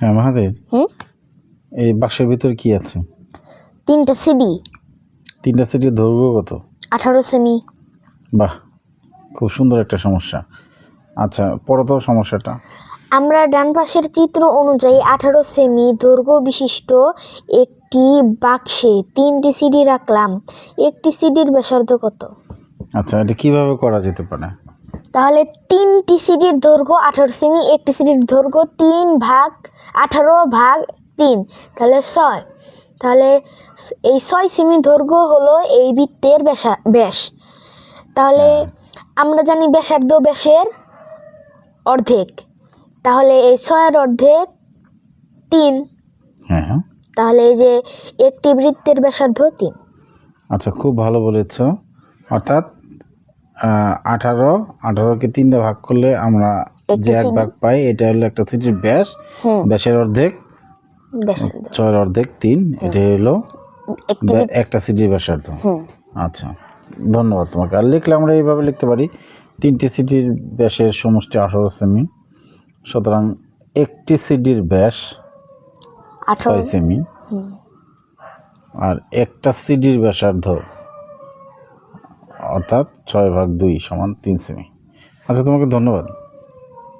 হ্যাঁ মাহাদের? হুম? এই বাক্সের ভিতর কি আছে? তিনটা সিডি। তিনটা সিটির দৈর্ঘ্য কত? আঠারো সেমি। বাহ খুব সুন্দর একটা সমস্যা। আচ্ছা পড়ো তো সমস্যাটা। আমরা ডান পাশের চিত্র অনুযায়ী আঠারো সেমি দৈর্ঘ্য বিশিষ্ট একটি বাক্সে তিনটি সিডি রাখলাম। একটি সিডির ব্যাসার্ধ কত? আচ্ছা এটা কীভাবে করা যেতে পারে? তাহলে তিনটি সিডির দৈর্ঘ্য আঠারো সেমি একটি সিডির দৈর্ঘ্য তিন ভাগ আঠারো ভাগ তিন তাহলে ছয়। তাহলে এই ছয় সেমি দৈর্ঘ্য হলো এই বৃত্তের ব্যাসা ব্যাস। তাহলে আমরা জানি ব্যাসার্ধ ব্যাসের অর্ধেক। তাহলে এই ছয়ের অর্ধেক তিন। হ্যাঁ হ্যাঁ। তাহলে এই যে একটি বৃত্তের ব্যাসার্ধ তিন। আচ্ছা খুব ভালো বলেছ। অর্থাৎ আঠারো আঠারোকে তিন দিয়ে ভাগ করলে আমরা যে এক ভাগ পাই এটা হলো একটা সিটির ব্যাস। ব্যাসের অর্ধেক ছয়ের অর্ধেক তিন এটা হলো একটা সিটির ব্যাসার্ধ। আচ্ছা ধন্যবাদ তোমাকে। আর লিখলে আমরা এইভাবে লিখতে পারি তিনটি সিটির ব্যাসের সমষ্টি আঠারো সেমি সুতরাং একটি সিডির ব্যাস ছয় সেমি। আর একটা সিডির ব্যাসার্ধ অর্থাৎ ছয় ভাগ দুই সমান তিন সেমি। আচ্ছা তোমাকে ধন্যবাদ।